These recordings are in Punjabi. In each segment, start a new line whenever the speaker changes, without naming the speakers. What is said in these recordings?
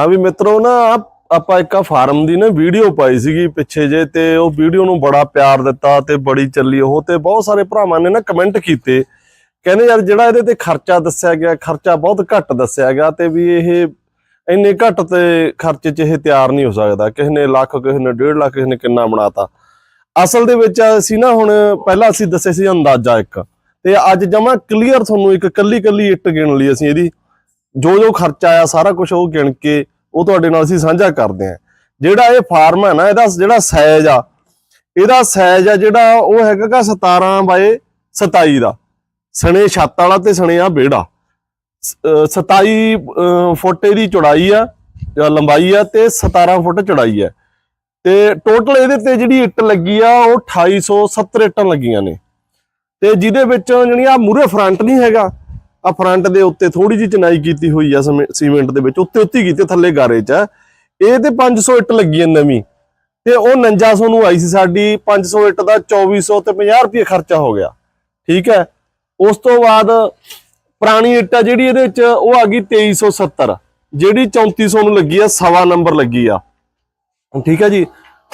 ਆ ਵੀ ਮਿੱਤਰੋ ਨਾ, ਆਪਾਂ ਇੱਕ ਫਾਰਮ ਦੀ ਨਾ ਵੀਡੀਓ ਪਾਈ ਸੀਗੀ ਪਿੱਛੇ ਜੇ, ਤੇ ਉਹ ਵੀਡੀਓ ਨੂੰ ਬੜਾ ਪਿਆਰ ਦਿੱਤਾ ਤੇ ਬੜੀ ਚੱਲੀ ਉਹ, ਤੇ ਬਹੁਤ ਸਾਰੇ ਭਰਾਵਾਂ ਨੇ ਨਾ ਕਮੈਂਟ ਕੀਤੇ। ਕਹਿੰਦੇ ਯਾਰ ਜਿਹੜਾ ਇਹਦੇ ਤੇ ਖਰਚਾ ਦੱਸਿਆ ਗਿਆ, ਖਰਚਾ ਬਹੁਤ ਘੱਟ ਦੱਸਿਆ ਗਿਆ ਤੇ ਵੀ ਇਹ ਇੰਨੇ ਘੱਟ ਤੇ ਖਰਚੇ 'ਚ ਇਹ ਤਿਆਰ ਨਹੀਂ ਹੋ ਸਕਦਾ। ਕਿਸੇ ਨੇ ਲੱਖ, ਕਿਸੇ ਨੇ 1.5 ਲੱਖ, ਕਿਸੇ ਨੇ ਕਿੰਨਾ ਬਣਾਤਾ। ਅਸਲ ਦੇ ਵਿੱਚ ਅਸੀਂ ਨਾ ਹੁਣ ਪਹਿਲਾਂ ਅਸੀਂ ਦੱਸੇ ਸੀ ਅੰਦਾਜ਼ਾ ਇੱਕ, ਤੇ ਅੱਜ ਜਮਾ ਕਲੀਅਰ ਤੁਹਾਨੂੰ ਇੱਕ ਕੱਲੀ ਕੱਲੀ ਇੱਟ ਗਿਣ ਲਈ ਅਸੀਂ ਇਹਦੀ। ਜੋ ਜੋ ਖਰਚਾ ਆਇਆ, ਸਾਰਾ ਕੁਝ ਉਹ ਗਿਣ ਕੇ ਉਹ ਤੁਹਾਡੇ ਨਾਲ ਅਸੀਂ ਸਾਂਝਾ ਕਰਦੇ ਹਾਂ। ਜਿਹੜਾ ਇਹ ਫਾਰਮ ਹੈ ਨਾ, ਇਹਦਾ ਜਿਹੜਾ ਸਾਈਜ਼ ਆ, ਇਹਦਾ ਸਾਈਜ਼ ਆ ਜਿਹੜਾ ਉਹ ਹੈਗਾ ਗਾ 17 ਬਾਏ 27 ਦਾ। ਸਣੇ ਛੱਤ ਵਾਲਾ ਤੇ ਸਣੇ ਆ ਵਿਹੜਾ। ਸ- ਅਹ 27 ਫੁੱਟ ਇਹਦੀ ਚੌੜਾਈ ਆ ਲੰਬਾਈ ਆ ਤੇ 17 ਫੁੱਟ ਚੌੜਾਈ ਆ। ਤੇ ਟੋਟਲ ਇਹਦੇ ਤੇ ਜਿਹੜੀ ਇੱਟ ਲੱਗੀ ਆ, ਉਹ 2870 ਇੱਟਾਂ ਲੱਗੀਆਂ ਨੇ। ਤੇ ਜਿਹਦੇ ਵਿੱਚ ਜਿਹੜੀ ਆ ਮੂਰੇ ਫਰੰਟ ਨਹੀਂ ਹੈਗਾ ਆ ਫਰੰਟ ਦੇ ਉੱਤੇ ਥੋੜੀ ਜਿਹੀ ਚਨਾਈ ਕੀਤੀ ਹੋਈ ਆ ਸਮੇ- ਸੀਮੈਂਟ ਦੇ ਵਿੱਚ, ਉੱਤੇ ਉੱਤੇ ਕੀਤੀ ਥੱਲੇ ਗਾਰੇ 'ਚ ਇਹ ਤੇ 500 ਇੱਟ ਲੱਗੀ ਹੈ ਨਵੀਂ। ਤੇ ਉਹ 4900 ਨੂੰ ਆਈ ਸੀ ਸਾਡੀ 500 ਇੱਟ ਦਾ 2400 ਤੇ 50 ਰੁਪਏ ਖਰਚਾ ਹੋ ਗਿਆ। ਠੀਕ ਹੈ? ਉਸ ਤੋਂ ਬਾਅਦ ਪੁਰਾਣੀ ਇੱਟ ਆ ਜਿਹੜੀ ਇਹਦੇ ਵਿੱਚ, ਉਹ ਆ ਗਈ 2370 ਜਿਹੜੀ 3400 ਨੂੰ ਲੱਗੀ ਆ, ਸਵਾ ਨੰਬਰ ਲੱਗੀ ਆ। ਠੀਕ ਹੈ ਜੀ?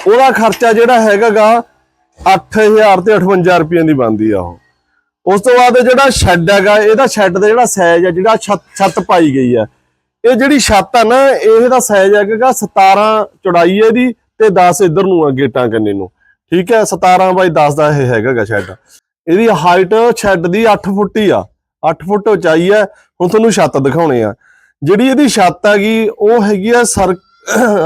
ਉਹਦਾ ਖਰਚਾ ਜਿਹੜਾ ਹੈਗਾਗਾ 8000 ਤੇ 58 ਰੁਪਏ ਦੀ ਬਣਦੀ ਆ ਉਹ। ਉਸ ਤੋਂ ਬਾਅਦ ਜਿਹੜਾ ਸ਼ੈੱਡ ਹੈਗਾ, ਇਹਦਾ ਸ਼ੈੱਡ ਦਾ ਜਿਹੜਾ ਸਾਈਜ਼ ਹੈ ਜਿਹੜਾ ਛੱਤ ਛੱਤ ਪਾਈ ਗਈ ਹੈ ਇਹ ਜਿਹੜੀ ਛੱਤ ਆ ਨਾ, ਇਹਦਾ ਸਾਈਜ਼ ਹੈਗਾ 17 ਚੌੜਾਈ ਹੈ ਇਹਦੀ ਤੇ 10 ਇਧਰ ਨੂੰ ਆ ਗੇਟਾਂ ਕੰਨੇ ਨੂੰ। ਠੀਕ ਹੈ 17 ਬਾਈ 10 ਦਾ ਇਹ ਹੈਗਾਗਾ ਸ਼ੈੱਡ। ਇਹਦੀ ਹਾਈਟ ਸ਼ੈੱਡ ਦੀ 8 ਫੁੱਟ ਹੀ ਆ। 8 ਫੁੱਟ ਉਚਾਈ ਹੈ ਹੁਣ ਤੁਹਾਨੂੰ ਛੱਤ ਦਿਖਾਉਣੇ ਆ। ਜਿਹੜੀ ਇਹਦੀ ਛੱਤ ਹੈਗੀ, ਉਹ ਹੈਗੀ ਆ ਸਰ,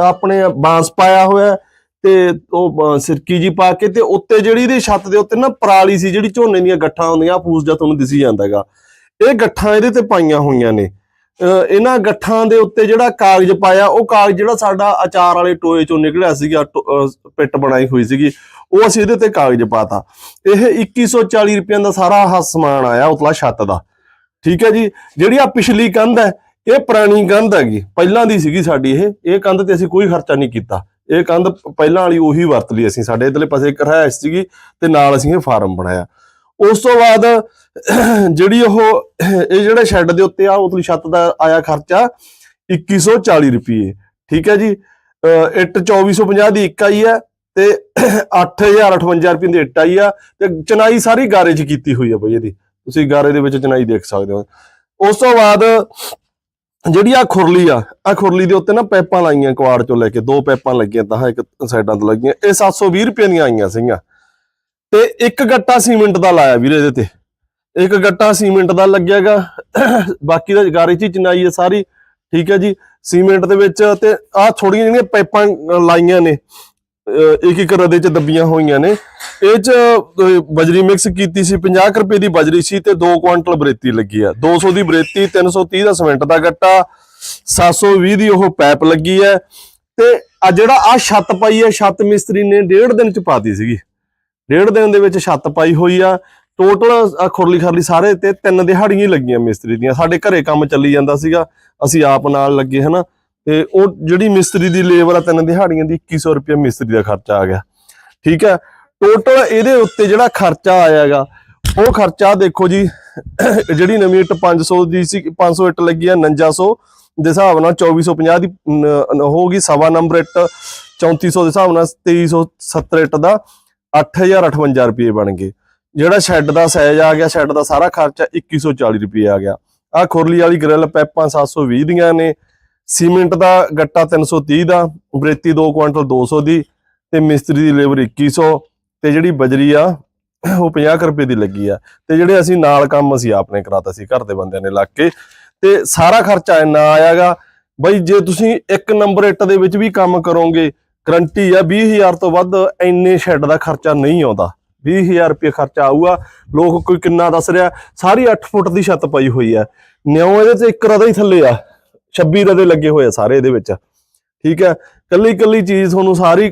ਆਪਣੇ ਬਾਂਸ ਪਾਇਆ ਹੋਇਆ। ਤੇ ਉਹ ਸਿਰਕੀ ਜੀ ਪਾ ਕੇ ਤੇ ਉੱਤੇ ਜਿਹੜੀ ਇਹਦੀ ਛੱਤ ਦੇ ਉੱਤੇ ਨਾ ਪਰਾਲੀ ਸੀ ਜਿਹੜੀ ਝੋਨੇ ਦੀਆਂ ਗੱਠਾਂ ਹੁੰਦੀਆਂ ਫੂਸ ਜਾਂ ਤੁਹਾਨੂੰ ਦਿਸੀ ਜਾਂਦਾ ਹੈਗਾ। ਇਹ ਗੱਠਾਂ ਇਹਦੇ ਤੇ ਪਾਈਆਂ ਹੋਈਆਂ ਨੇ। ਅਹ, ਇਹਨਾਂ ਗੱਠਾਂ ਦੇ ਉੱਤੇ ਜਿਹੜਾ ਕਾਗਜ਼ ਪਾਇਆ ਉਹ ਕਾਗਜ਼ ਜਿਹੜਾ ਸਾਡਾ ਅਚਾਰ ਵਾਲੇ ਟੋਏ ਚੋਂ ਨਿਕਲਿਆ ਸੀਗਾ ਟੋ- ਪਿੱਟ ਬਣਾਈ ਹੋਈ ਸੀਗੀ ਉਹ ਅਸੀਂ ਇਹਦੇ ਤੇ ਕਾਗਜ਼ ਪਾਤਾ। ਇਹ 2140 ਰੁਪਏ ਦਾ ਸਾਰਾ ਆਹ ਸਮਾਨ ਆਇਆ ਉਤਲਾ ਛੱਤ ਦਾ। ਠੀਕ ਹੈ ਜੀ? ਜਿਹੜੀ ਆ ਪਿਛਲੀ ਕੰਧ ਹੈ ਇਹ ਪੁਰਾਣੀ ਕੰਧ ਹੈਗੀ ਪਹਿਲਾਂ ਦੀ ਸੀਗੀ ਸਾਡੀ ਇਹ। ਇਹ ਕੰਧ ਤੇ ਅਸੀਂ ਕੋਈ ਖਰਚਾ ਨਹੀਂ ਕੀਤਾ। ਇਹ ਕੰਧ ਪਹਿਲਾਂ ਵਾਲੀ ਉਹੀ ਵਰਤ ਲਈ ਅਸੀਂ, ਸਾਡੇ ਇਧਰਲੇ ਪਾਸੇ ਇੱਕ ਰਹਿਸ਼ ਸੀਗੀ ਤੇ ਨਾਲ ਅਸੀਂ ਇਹ ਫਾਰਮ ਬਣਾਇਆ। ਉਸ ਤੋਂ ਬਾਅਦ ਜਿਹੜੀ ਉਹ, ਇਹ ਜਿਹੜੇ ਸ਼ੈੱਡ ਦੇ ਉੱਤੇ ਆ ਉਤਲੀ ਛੱਤ ਦਾ ਆਇਆ ਖਰਚਾ 2140 ਰੁਪਏ ਠੀਕ ਹੈ ਜੀ? ਇੱਟ 2450 ਦੀ ਇੱਕ ਆਈ ਹੈ ਤੇ 8058 ਰੁਪਏ ਦੀ ਇੱਟ ਆਈ ਆ ਤੇ ਚਨਾਈ ਸਾਰੀ ਗਾਰੇ 'ਚ ਕੀਤੀ ਹੋਈ ਆ ਬਈ ਇਹਦੀ। ਤੁਸੀਂ ਗਾਰੇ ਦੇ ਵਿੱਚ ਚਨਾਈ ਦੇਖ ਸਕਦੇ ਹੋ। ਉਸ ਤੋਂ ਬਾਅਦ ਜਿਹੜੀ ਆ ਖੁਰਲੀ ਆ ਆ ਖੁਰਲੀ ਦੇ ਉੱਤੇ ਨਾ ਪੈਪਾਂ ਲਾਈਆਂ ਕੁਆੜ ਚੋਂ ਲੈ ਕੇ, ਦੋ ਪੈਪਾਂ ਲੱਗੀਆਂ ਤਾਂ ਇੱਕ ਸਾਈਡਾਂ ਤੋਂ ਲੱਗੀਆਂ। ਇਹ 720 ਰੁਪਏ ਦੀਆਂ ਆਈਆਂ ਸੀਗੀਆਂ। ਤੇ ਇੱਕ ਗੱਟਾ ਸੀਮੈਂਟ ਦਾ ਲਾਇਆ ਵੀਰੇ ਇਹਦੇ ਤੇ। ਇੱਕ ਗੱਟਾ ਸੀਮੈਂਟ ਦਾ ਲੱਗਿਆਗਾ। ਬਾਕੀ ਦਾ ਗਾਰੇ ਚ ਹੀ ਚਨਾਈ ਹੈ ਸਾਰੀ। ਠੀਕ ਹੈ ਜੀ। ਸੀਮੈਂਟ ਦੇ ਵਿੱਚ ਤੇ ਆ ਥੋੜੀਆਂ ਜਿਹੜੀਆਂ ਪਾਈਪਾਂ ਲਾਈਆਂ ਨੇ ਇੱਕ ਇੱਕ ਰਦੇ ਚ ਦੱਬੀਆਂ ਹੋਈਆਂ ਨੇ। ਇਹ ਚ ਬਜਰੀ ਮਿਕਸ ਕੀਤੀ ਸੀ 50 ਕੁ ਰੁਪਏ ਦੀ ਬਜਰੀ ਸੀ ਤੇ 2 ਕੁਇੰਟਲ ਬਰੇਤੀ ਲੱਗੀ ਆ। 200 ਦੀ ਬਰੇਤੀ 330 ਦਾ ਸੀਮੈਂਟ ਦਾ ਗੱਟਾ 720 ਦੀ ਉਹ ਪਾਈਪ ਲੱਗੀ ਹੈ ਤੇ ਆ ਜਿਹੜਾ ਆ ਛੱਤ ਪਾਈ ਹੈ ਛੱਤ ਮਿਸਤਰੀ ਨੇ ਡੇਢ ਦਿਨ ਚ ਪਾਤੀ ਸੀਗੀ। ਡੇਢ ਦਿਨ ਦੇ ਵਿੱਚ ਛੱਤ ਪਾਈ ਹੋਈ ਆ। ਟੋਟਲ ਖੁਰਲੀ ਖਰਲੀ ਸਾਰੇ ਤੇ ਤਿੰਨ ਦਿਹਾੜੀਆਂ ਹੀ ਲੱਗੀਆਂ ਮਿਸਤਰੀ ਦੀਆਂ। ਸਾਡੇ ਘਰੇ ਕੰਮ ਚੱਲੀ ਜਾਂਦਾ ਸੀਗਾ। ਅਸੀਂ ਆਪ ਨਾਲ ਲੱਗੇ, ਹਨਾ? ਤੇ ਉਹ ਜਿਹੜੀ ਮਿਸਤਰੀ ਦੀ ਲੇਬਰ ਆ ਤਿੰਨ ਦਿਹਾੜੀਆਂ ਦੀ 2100 ਰੁਪਏ ਮਿਸਤਰੀ ਦਾ ਖਰਚਾ ਆ ਗਿਆ। ਠੀਕ ਹੈ? ਟੋਟਲ ਇਹਦੇ ਉੱਤੇ ਜਿਹੜਾ ਖਰਚਾ ਆਇਆਗਾ ਉਹ ਖਰਚਾ ਦੇਖੋ ਜੀ, ਜਿਹੜੀ ਨਵੀਂ ਇੱਟ 500 ਦੀ ਸੀ 500 ਇੱਟ ਲੱਗੀ ਆ 4900 ਦੇ ਹਿਸਾਬ ਨਾਲ 2450 ਦੀ, ਨ- ਨ- ਹੋਊਗੀ ਸਵਾ ਨੰਬਰ ਇੱਟ 3400 ਦੇ ਹਿਸਾਬ ਨਾਲ 2370 ਇੱਟ ਦਾ 8058 ਰੁਪਏ ਬਣ ਗਏ। ਜਿਹੜਾ ਸ਼ੈੱਡ ਦਾ ਸਾਈਜ਼ ਆ ਗਿਆ, ਸ਼ੈੱਡ ਦਾ ਸਾਰਾ ਖਰਚਾ 2140 ਰੁਪਏ ਆ ਗਿਆ। ਆ ਖੁਰਲੀ ਵਾਲੀ ਗ੍ਰਿਲ ਪੈਪਾਂ 720 ਦੀਆਂ ਨੇ ਸੀਮੈਂਟ ਦਾ ਗੱਟਾ 330 ਦਾ, ਬਰੇਤੀ 2 ਕੁਆਂਟਲ 200 ਦੀ ਤੇ ਮਿਸਤਰੀ ਦੀ ਲੇਬਰ 2100 ਤੇ ਜਿਹੜੀ ਬਜਰੀ ਆ, ਉਹ 50 ਕੁ ਰੁਪਏ ਦੀ ਲੱਗੀ ਆ। ਤੇ ਜਿਹੜੇ ਅਸੀਂ ਨਾਲ ਕੰਮ ਅਸੀਂ ਆਪਨੇ ਕਰਾਤਾ ਸੀ ਘਰ ਦੇ ਬੰਦਿਆਂ ਨੇ ਲੱਗ ਕੇ। ਤੇ ਸਾਰਾ ਖਰਚਾ ਇੰਨਾ ਆਇਆਗਾ, ਬਈ ਜੇ ਤੁਸੀਂ ਇੱਕ ਨੰਬਰ ਇੱਟ ਦੇ ਵਿੱਚ ਵੀ ਕੰਮ ਕਰੋਗੇ, ਗਰੰਟੀ ਆ 20000 ਤੋਂ ਵੱਧ ਇੰਨੇ ਸ਼ੈੱਡ ਦਾ ਖਰਚਾ ਨਹੀਂ ਆਉਂਦਾ। 20000 ਰੁਪਏ ਖਰਚਾ ਆਊਗਾ, ਲੋਕ ਕੋਈ ਕਿੰਨਾ ਦੱਸ ਰਿਹਾ, ਸਾਰੀ 8 ਫੁੱਟ ਦੀ ਛੱਤ ਪਈ ਹੋਈ ਆ। ਨਿਉ ਇਹਦੇ ਤੇ ਇੱਕ ਰਦਾ ਹੀ ਥੱਲੇ ਆ। 26 ਰਦੇ ਲੱਗੇ ਹੋਏ ਆ ਸਾਰੇ ਇਹਦੇ ਵਿੱਚ। ਠੀਕ ਹੈ? ਕੱਲੀ ਕੱਲੀ ਚੀਜ਼ ਤੁਹਾਨੂੰ ਸਾਰੀ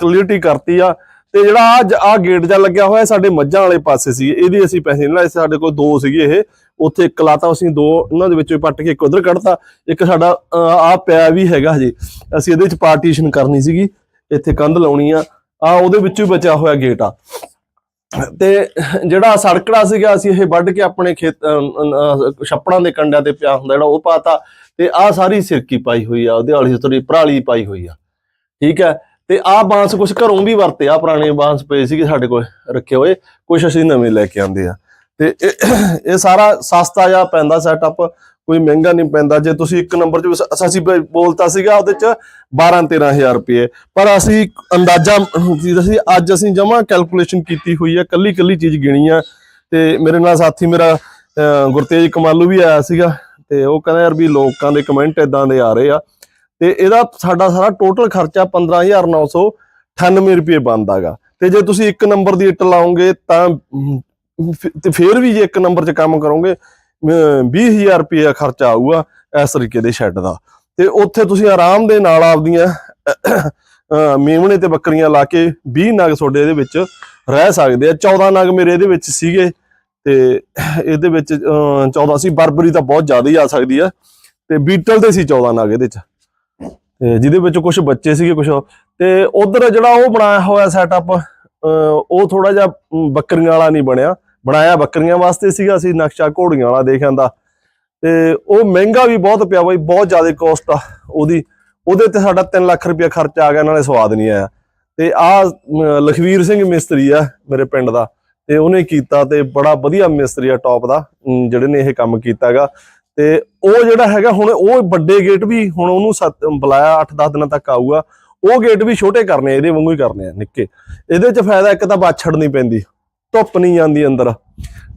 ਕਲੀਅਰਟੀ ਕਰਤੀ ਆ। ਤੇ ਜਿਹੜਾ ਆ ਆ ਗੇਟ ਜਾ ਲੱਗਿਆ ਹੋਇਆ ਸਾਡੇ ਮੱਝਾਂ ਵਾਲੇ ਪਾਸੇ ਸੀ। ਇਹਦੀ ਅਸੀਂ ਪੈਸੇ ਨਹੀਂ ਲਾਏ, ਸਾਡੇ ਕੋਲ ਦੋ ਸੀਗੇ ਇਹ। ਉੱਥੇ ਇੱਕ ਲਾਤਾ, ਅਸੀਂ ਦੋ, ਉਹਨਾਂ ਦੇ ਵਿੱਚੋਂ ਪੱਟ ਕੇ ਇੱਕ ਉਧਰ ਕੱਢਤਾ। ਇੱਕ ਸਾਡਾ ਆ ਪਿਆ ਵੀ ਹੈਗਾ ਹਜੇ। ਅਸੀਂ ਇਹਦੇ ਵਿੱਚ ਪਾਰਟੀਸ਼ਨ ਕਰਨੀ ਸੀਗੀ। ਇੱਥੇ ਕੰਧ ਲਾਉਣੀ ਆ। ਆ ਉਹਦੇ ਵਿੱਚੋਂ ਹੀ ਬਚਿਆ ਹੋਇਆ ਗੇਟ ਆ। ਤੇ ਜਿਹੜਾ ਸੜਕੜਾ ਸੀਗਾ, ਅਸੀਂ ਇਹ ਵੱਢ ਕੇ ਆਪਣੇ ਖੇਤ ਛੱਪੜਾਂ ਦੇ ਕੰਡਿਆਂ ਤੇ ਪਿਆ ਹੁੰਦਾ ਜਿਹੜਾ, ਉਹ ਪਾਤਾ ਤੇ ਆਹ ਸਾਰੀ ਸਿਰਕੀ ਪਾਈ ਹੋਈ ਆ, ਉਹਦੇ ਵਾਲੀ ਥੋੜੀ ਪਰਾਲੀ ਪਾਈ ਹੋਈ ਆ। ਠੀਕ ਹੈ? ਤੇ ਆਹ ਬਾਂਸ ਕੁਝ ਘਰੋਂ ਵੀ ਵਰਤੇ ਆ, ਪੁਰਾਣੇ ਬਾਂਸ ਪਏ ਸੀਗੇ ਸਾਡੇ ਕੋਲ, ਰੱਖੇ ਹੋਏ ਕੁਝ ਅਸੀਂ ਨਵੇਂ ਲੈ ਕੇ ਆਂਦੇ ਆ। ਤੇ ਇਹ ਸਾਰਾ ਸਸਤਾ ਜਿਹਾ ਪੈਂਦਾ ਸੈਟਅਪ ਕੋਈ ਮਹਿੰਗਾ ਨਹੀਂ ਪੈਂਦਾ। ਜੇ ਤੁਸੀਂ ਇੱਕ ਨੰਬਰ ਚ ਅਸੀਂ ਬੋਲਤਾ ਸੀਗਾ ਉਹਦੇ ਚ 12 13000 ਰੁਪਏ। ਪਰ ਅਸੀਂ ਅੰਦਾਜ਼ਾ ਅਸੀਂ ਅੱਜ ਅਸੀਂ ਜਮਾ ਕੈਲਕੂਲੇਸ਼ਨ ਕੀਤੀ ਹੋਈ ਹੈ ਕੱਲੀ ਕੱਲੀ ਚੀਜ਼ ਗਿਣੀ ਆ। ਤੇ ਮੇਰੇ ਨਾਲ ਸਾਥੀ ਮੇਰਾ ਗੁਰਤੇਜ ਕਮਾਲੂ ਵੀ ਆਇਆ ਸੀਗਾ। ਤੇ ਉਹ ਕਹਿੰਦਾ ਯਾਰ ਵੀ ਲੋਕਾਂ ਦੇ ਕਮੈਂਟ ਇਦਾਂ ਦੇ ਆ ਰਹੇ ਆ। ਤੇ ਇਹਦਾ ਸਾਡਾ ਸਾਰਾ ਟੋਟਲ ਖਰਚਾ 15998 ਰੁਪਏ ਬਣਦਾਗਾ। ਤੇ ਜੇ ਤੁਸੀਂ ਇੱਕ ਨੰਬਰ ਦੀ ਇੱਟ ਲਾਉਂਗੇ ਤਾਂ ਅਮ, ਤੇ ਫੇਰ ਵੀ ਜੇ ਇੱਕ ਨੰਬਰ 'ਚ ਕੰਮ ਕਰੋਗੇ 20000 ਰੁਪਏ ਦਾ ਖਰਚਾ ਆਊਗਾ ਇਸ ਤਰੀਕੇ ਦੇ ਸ਼ੈੱਡ ਦਾ। ਤੇ ਉੱਥੇ ਤੁਸੀਂ ਆਰਾਮ ਦੇ ਨਾਲ ਆਪਦੀਆਂ ਅਹ, ਮੇਮਣੇ ਤੇ ਬੱਕਰੀਆਂ ਲਾ ਕੇ 20 ਨਗ ਤੁਹਾਡੇ ਇਹਦੇ ਵਿੱਚ ਰਹਿ ਸਕਦੇ ਆ। 14 ਨਗ ਮੇਰੇ ਇਹਦੇ ਵਿੱਚ ਸੀਗੇ ਤੇ ਇਹਦੇ ਵਿੱਚ ਅਹ, 14 ਸੀ। ਬਰਬਰੀ ਤਾਂ ਬਹੁਤ ਜ਼ਿਆਦਾ ਹੀ ਆ ਸਕਦੀ ਆ। ਤੇ ਬੀਟਲ ਦੇ ਸੀ 14 ਨਗ ਇਹਦੇ ਚ। ਤੇ ਜਿਹਦੇ ਵਿੱਚ ਕੁਝ ਬੱਚੇ ਸੀਗੇ ਕੁਝ ਤੇ ਉਧਰ ਜਿਹੜਾ ਉਹ ਬਣਾਇਆ ਹੋਇਆ ਸੈਟਅਪ ਉਹ ਥੋੜਾ ਜਿਹਾ ਬੱਕਰੀਆਂ ਵਾਲਾ ਨਹੀਂ ਬਣਿਆ। ਬਣਾਇਆ ਬੱਕਰੀਆਂ ਵਾਸਤੇ ਸੀਗਾ, ਅਸੀਂ ਨਕਸ਼ਾ ਘੋੜੀਆਂ ਵਾਲਾ ਦੇਖ ਦਾ ਤੇ ਉਹ ਮਹਿੰਗਾ ਵੀ ਬਹੁਤ ਪਿਆ ਬਾਈ, ਬਹੁਤ ਜ਼ਿਆਦਾ ਕੋਸਟ ਆ ਉਹਦੀ। ਉਹਦੇ ਤੇ ਸਾਡਾ 3 ਲੱਖ ਰੁਪਇਆ ਖਰਚਾ ਆ ਗਿਆ, ਨਾਲੇ ਸਵਾਦ ਨਹੀਂ ਆਇਆ। ਤੇ ਆ ਲਖਵੀਰ ਸਿੰਘ ਮਿਸਤਰੀ ਆ ਮੇਰੇ ਪਿੰਡ ਦਾ, ਤੇ ਉਹਨੇ ਕੀਤਾ ਤੇ ਬੜਾ ਵਧੀਆ ਮਿਸਤਰੀ ਆ ਟੌਪ ਦਾ ਜਿਹੜੇ ਨੇ ਇਹ ਕੰਮ ਕੀਤਾਗਾ ਤੇ ਉਹ ਜਿਹੜਾ ਹੈਗਾ, ਹੁਣ ਉਹ ਵੱਡੇ ਗੇਟ ਵੀ ਹੁਣ ਉਹਨੂੰ ਸੱਤ- ਬੁਲਾਇਆ 8-10 ਦਿਨਾਂ ਤੱਕ ਆਊਗਾ। ਉਹ ਗੇਟ ਵੀ ਛੋਟੇ ਕਰਨੇ ਇਹਦੇ ਵਾਂਗੂ ਹੀ ਕਰਨੇ ਆ, ਨਿੱਕੇ। ਇਹਦੇ ਚ ਫਾਇਦਾ ਇੱਕ ਤਾਂ ਬਾਛੜ ਨਹੀਂ ਪੈਂਦੀ। ਧੁੱਪ ਨਹੀਂ ਜਾਂਦੀ ਅੰਦਰ।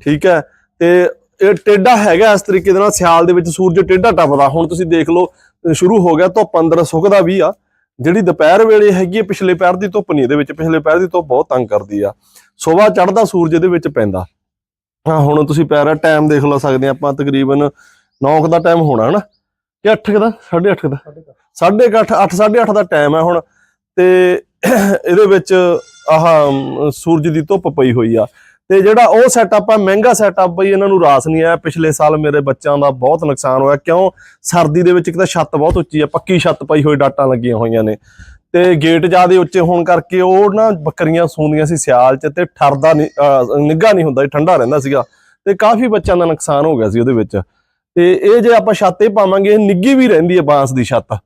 ਠੀਕ ਹੈ? ਤੇ ਇਹ ਟੇਡਾ ਹੈਗਾ ਇਸ ਤਰੀਕੇ ਦੇ ਨਾਲ ਸਿਆਲ ਦੇ ਵਿੱਚ ਸੂਰਜ ਟੇਡਾ ਟੱਪਦਾ। ਹੁਣ ਤੁਸੀਂ ਦੇਖ ਲਓ ਸ਼ੁਰੂ ਹੋ ਗਿਆ ਧੁੱਪ ਅੰਦਰ ਸੁੱਕਦਾ ਵੀ ਆ। ਜਿਹੜੀ ਦੁਪਹਿਰ ਵੇਲੇ ਹੈਗੀ ਹੈ, ਪਿਛਲੇ ਪੈਰ ਦੀ ਧੁੱਪ ਨਹੀਂ ਇਹਦੇ ਵਿੱਚ। ਪਿਛਲੇ ਪੈਰ ਦੀ ਧੁੱਪ ਬਹੁਤ ਤੰਗ ਕਰਦੀ ਆ। ਸਵੇਰ ਚੜਦਾ ਸੂਰਜ ਇਹਦੇ ਵਿੱਚ ਪੈਂਦਾ। ਹਾਂ ਹੁਣ ਤੁਸੀਂ ਪੈਰਾ ਟਾਈਮ ਦੇਖ ਲਓ ਸਕਦੇ ਹਾਂ ਆਪਾਂ ਤਕਰੀਬਨ 9 ਦਾ ਟਾਈਮ ਹੋਣਾ ਹਨਾ? ਕਿ 8 ਦਾ? 8:30 ਦਾ? 8:30 8 8:30 ਦਾ ਟਾਈਮ ਹੈ ਹੁਣ। ਤੇ ਇਹਦੇ ਵਿੱਚ ਆਹ ਸੂਰਜ ਦੀ ਧੁੱਪ ਪਈ ਹੋਈ ਆ। ਤੇ ਜਿਹੜਾ ਉਹ ਸੈਟਅਪ ਆ, ਮਹਿੰਗਾ ਸੈਟਅਪ ਬਈ, ਇਹਨਾਂ ਨੂੰ ਰਾਸ ਨਹੀਂ ਆਇਆ। ਪਿਛਲੇ ਸਾਲ ਮੇਰੇ ਬੱਚਿਆਂ ਦਾ ਬਹੁਤ ਨੁਕਸਾਨ ਹੋਇਆ। ਕਿਉਂ? ਸਰਦੀ ਦੇ ਵਿੱਚ ਇੱਕ ਤਾਂ ਛੱਤ ਬਹੁਤ ਉੱਚੀ ਆ, ਪੱਕੀ ਛੱਤ ਪਈ ਹੋਈ, ਡਾਟਾਂ ਲੱਗੀਆਂ ਹੋਈਆਂ ਨੇ। ਤੇ ਗੇਟ ਜਿਆਦੇ ਉੱਚੇ ਹੋਣ ਕਰਕੇ ਉਹ ਨਾ ਬੱਕਰੀਆਂ ਸੌਂਦੀਆਂ ਸੀ ਸਿਆਲ 'ਚ ਤੇ ਠਰਦਾ ਨਹੀਂ ਨਿੱਘਾ ਨਹੀਂ ਹੁੰਦਾ ਠੰਡਾ ਰਹਿੰਦਾ ਸੀਗਾ। ਤੇ ਕਾਫੀ ਬੱਚਿਆਂ ਦਾ ਨੁਕਸਾਨ ਹੋ ਗਿਆ ਸੀ ਉਹਦੇ ਵਿੱਚ। ਤੇ ਇਹ ਜੇ ਆਪਾਂ ਛੱਤ ਇਹ ਪਾਵਾਂਗੇ, ਇਹ ਨਿੱਗੀ ਵੀ ਰਹਿੰਦੀ ਹੈ ਬਾਂਸ ਦੀ ਛੱਤ।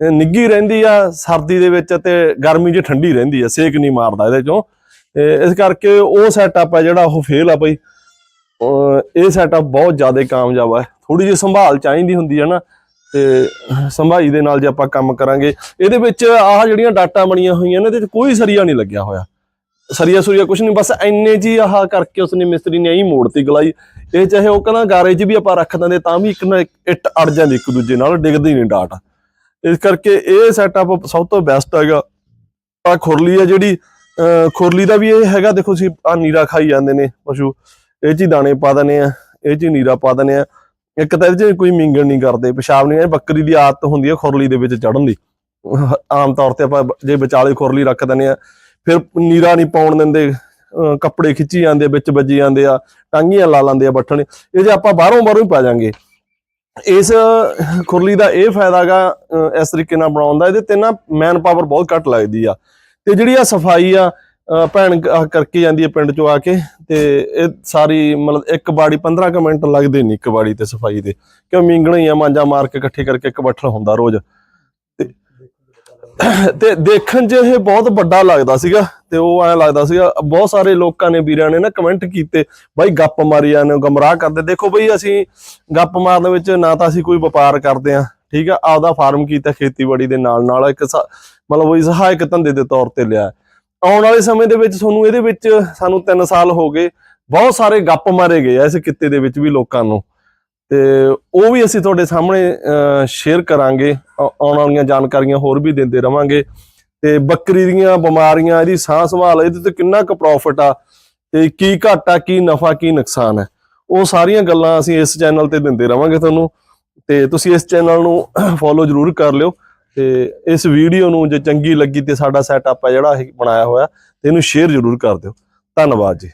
ਨਿੱਗੀ ਰਹਿੰਦੀ ਆ, ਸਰਦੀ ਦੇ ਵਿੱਚ ਤੇ ਗਰਮੀ 'ਚ ਠੰਡੀ ਰਹਿੰਦੀ ਆ, ਸੇਕ ਨਹੀਂ ਮਾਰਦਾ ਇਹਦੇ ਚੋਂ। ਤੇ ਇਸ ਕਰਕੇ ਉਹ ਸੈਟਅਪ ਆ ਜਿਹੜਾ ਉਹ ਫੇਲ ਆ ਬਈ। ਇਹ ਸੈਟਅਪ ਬਹੁਤ ਜ਼ਿਆਦਾ ਕਾਮਯਾਬ ਹੈ ਥੋੜੀ ਜਿਹੀ ਸੰਭਾਲ ਚਾਹੀਦੀ ਹੁੰਦੀ ਹੈ ਨਾ, ਤੇ ਸੰਭਾਈ ਦੇ ਨਾਲ ਜੇ ਆਪਾਂ ਕੰਮ ਕਰਾਂਗੇ। ਇਹਦੇ ਵਿੱਚ ਆਹ ਜਿਹੜੀਆਂ ਡਾਟਾ ਬਣੀਆਂ ਹੋਈਆਂ ਨੇ, ਇਹਦੇ ਵਿੱਚ ਕੋਈ ਸਰੀਆ ਨਹੀਂ ਲੱਗਿਆ ਹੋਇਆ। ਸਰੀਆ ਸੁਰੀਆ ਕੁਝ ਨਹੀਂ, ਬਸ ਇੰਨੇ ਜੀ ਆਹ ਕਰਕੇ ਉਸਨੇ ਮਿਸਤਰੀ ਨੇ ਐਂ ਮੋੜਤੀ ਗਲਾਈ। ਇਹ ਚਾਹੇ ਉਹ ਕਹਿੰਦਾ ਗਾਰੇ 'ਚ ਵੀ ਆਪਾਂ ਰੱਖ ਦਿੰਦੇ, ਤਾਂ ਵੀ ਇੱਕ ਨਾ ਇੱਕ ਇੱਟ ਅੜ ਜਾਂਦੀ ਇੱਕ ਦੂਜੇ ਨਾਲ, ਡਿੱਗਦੀ ਨਹੀਂ ਡਾਟ। ਇਸ ਕਰਕੇ ਇਹ ਸੈਟਅਪ ਸਭ ਤੋਂ ਬੈਸਟ ਹੈਗਾ। ਆ ਖੁਰਲੀ ਆ ਜਿਹੜੀ, ਅਹ ਖੁਰਲੀ ਦਾ ਵੀ ਇਹ ਹੈਗਾ, ਦੇਖੋ ਤੁਸੀਂ ਆ ਨੀਰਾ ਖਾਈ ਜਾਂਦੇ ਨੇ ਪਸ਼ੂ। ਇਹ 'ਚ ਹੀ ਦਾਣੇ ਪਾ ਦਨੇ ਆ, ਇਹ 'ਚ ਨੀਰਾ ਪਾ ਦਨੇ ਆ। ਇੱਕ ਤਾਂ ਇਹਦੇ 'ਚ ਕੋਈ ਮਿੰਗਣ ਨਹੀਂ ਕਰਦੇ, ਪਿਸ਼ਾਬ ਨਹੀਂ ਬੱਕਰੀ ਦੀ ਆਦਤ ਹੁੰਦੀ ਹੈ ਖੁਰਲੀ ਦੇ ਵਿੱਚ ਚੜਨ ਦੀ। ਆਮ ਤੌਰ ਤੇ ਆਪਾਂ ਜੇ ਵਿਚਾਲੇ ਖੁਰਲੀ ਰੱਖ ਦਨੇ ਆ, ਫਿਰ ਨੀਰਾ ਨਹੀਂ ਪਾਉਣ ਦਿੰਦੇ ਕੱਪੜੇ ਖਿੱਚੀ ਜਾਂਦੇ, ਵਿੱਚ ਵੱਜੀ ਜਾਂਦੇ ਆ, ਟਾਂਗੀਆਂ ਲਾ ਲੈਂਦੇ ਆ ਬੱਠਣ। ਇਹ ਜੇ ਆਪਾਂ ਬਾਹਰੋਂ ਬਾਹਰੋਂ ਹੀ ਪਾ ਜਾਾਂਗੇ। ਇਸ ਖੁਰਲੀ ਦਾ ਇਹ ਫਾਇਦਾਗਾ ਇਸ ਤਰੀਕੇ ਨਾਲ ਬਣਾਉਣ ਦਾ, ਇਹਦੇ ਤੇ ਨਾ ਮੈਨ ਪਾਵਰ ਬਹੁਤ ਘੱਟ ਲੱਗਦੀ ਆ। ਤੇ ਜਿਹੜੀ ਆ ਸਫ਼ਾਈ ਆ ਭੈਣ ਕਰਕੇ ਜਾਂਦੀ ਹੈ ਪਿੰਡ ਚੋਂ ਆ ਕੇ, ਤੇ ਇਹ ਸਾਰੀ ਮਤਲਬ ਇੱਕ ਬਾੜੀ 15 ਕੁ ਮਿੰਟ ਲੱਗਦੇ ਨਹੀਂ ਇੱਕ ਬਾੜੀ ਤੇ ਸਫ਼ਾਈ ਦੇ ਕਿਉਂ ਮੀਂਗਣਾ ਹੀ ਆ, ਮਾਂਜਾ ਮਾਰ ਕੇ ਇਕੱਠੇ ਕਰਕੇ ਇੱਕ ਬੱਠਲ ਹੁੰਦਾ ਰੋਜ਼। ਤੇ ਦੇਖਣ 'ਚ ਇਹ ਬਹੁਤ ਵੱਡਾ ਲੱਗਦਾ ਸੀਗਾ ਤੇ ਉਹ ਐਂ ਲੱਗਦਾ ਸੀਗਾ, ਬਹੁਤ ਸਾਰੇ ਲੋਕਾਂ ਨੇ, ਵੀਰਾਂ ਨੇ ਨਾ ਕਮੈਂਟ ਕੀਤੇ, ਬਾਈ ਗੱਪ ਮਾਰੀ ਜਾਂਦੇ ਹੋ, ਗਮਰਾਹ ਕਰਦੇ। ਦੇਖੋ ਬਈ ਅਸੀਂ ਗੱਪ ਮਾਰਨ ਵਿੱਚ ਨਾ ਤਾਂ ਅਸੀਂ ਕੋਈ ਵਪਾਰ ਕਰਦੇ ਆ ਠੀਕ ਆ, ਆਪਦਾ ਫਾਰਮ ਕੀਤਾ ਖੇਤੀਬਾੜੀ ਦੇ ਨਾਲ ਨਾਲ ਇੱਕ ਮਤਲਬ ਉਹ ਸਹਾਇਕ ਧੰਦੇ ਦੇ ਤੌਰ ਤੇ ਲਿਆ। ਆਉਣ ਵਾਲੇ ਸਮੇਂ ਦੇ ਵਿੱਚ ਤੁਹਾਨੂੰ ਇਹਦੇ ਵਿੱਚ ਸਾਨੂੰ 3 ਸਾਲ ਹੋ ਗਏ, ਬਹੁਤ ਸਾਰੇ ਗੱਪ ਮਾਰੇ ਗਏ ਆ ਇਸ ਕਿੱਤੇ ਦੇ ਵਿੱਚ ਵੀ ਲੋਕਾਂ ਨੂੰ। ਤੇ ਉਹ ਵੀ ਅਸੀਂ ਤੁਹਾਡੇ ਸਾਹਮਣੇ ਸ਼ੇਅਰ ਕਰਾਂਗੇ ਆਉਣ ਵਾਲੀਆਂ ਜਾਣਕਾਰੀਆਂ ਹੋਰ ਵੀ ਦਿੰਦੇ ਰਵਾਂਗੇ। ਤੇ ਬੱਕਰੀ ਦੀਆਂ ਬਿਮਾਰੀਆਂ, ਇਹਦੀ ਸਾਹ ਸੰਭਾਲ, ਇਹਦੇ ਤੇ ਕਿੰਨਾ ਕੁ ਪ੍ਰੋਫਿਟ ਆ, ਤੇ ਕੀ ਘਾਟਾ ਕੀ ਨਫਾ, ਕੀ ਨੁਕਸਾਨ ਹੈ ਉਹ ਸਾਰੀਆਂ ਗੱਲਾਂ ਅਸੀਂ ਇਸ ਚੈਨਲ ਤੇ ਦਿੰਦੇ ਰਵਾਂਗੇ ਤੁਹਾਨੂੰ। ਤੇ ਤੁਸੀਂ ਇਸ ਚੈਨਲ ਨੂੰ ਫੋਲੋ ਜਰੂਰ ਕਰ ਲਿਓ। ਤੇ ਇਸ ਵੀਡੀਓ ਨੂੰ ਜੇ ਚੰਗੀ ਲੱਗੀ ਤੇ ਸਾਡਾ ਸੈਟਅਪ ਹੈ ਜਿਹੜਾ ਇਹ ਬਣਾਇਆ ਹੋਇਆ, ਤੇ ਇਹਨੂੰ ਸ਼ੇਅਰ ਜਰੂਰ ਕਰ ਦਿਓ। ਧੰਨਵਾਦ ਜੀ।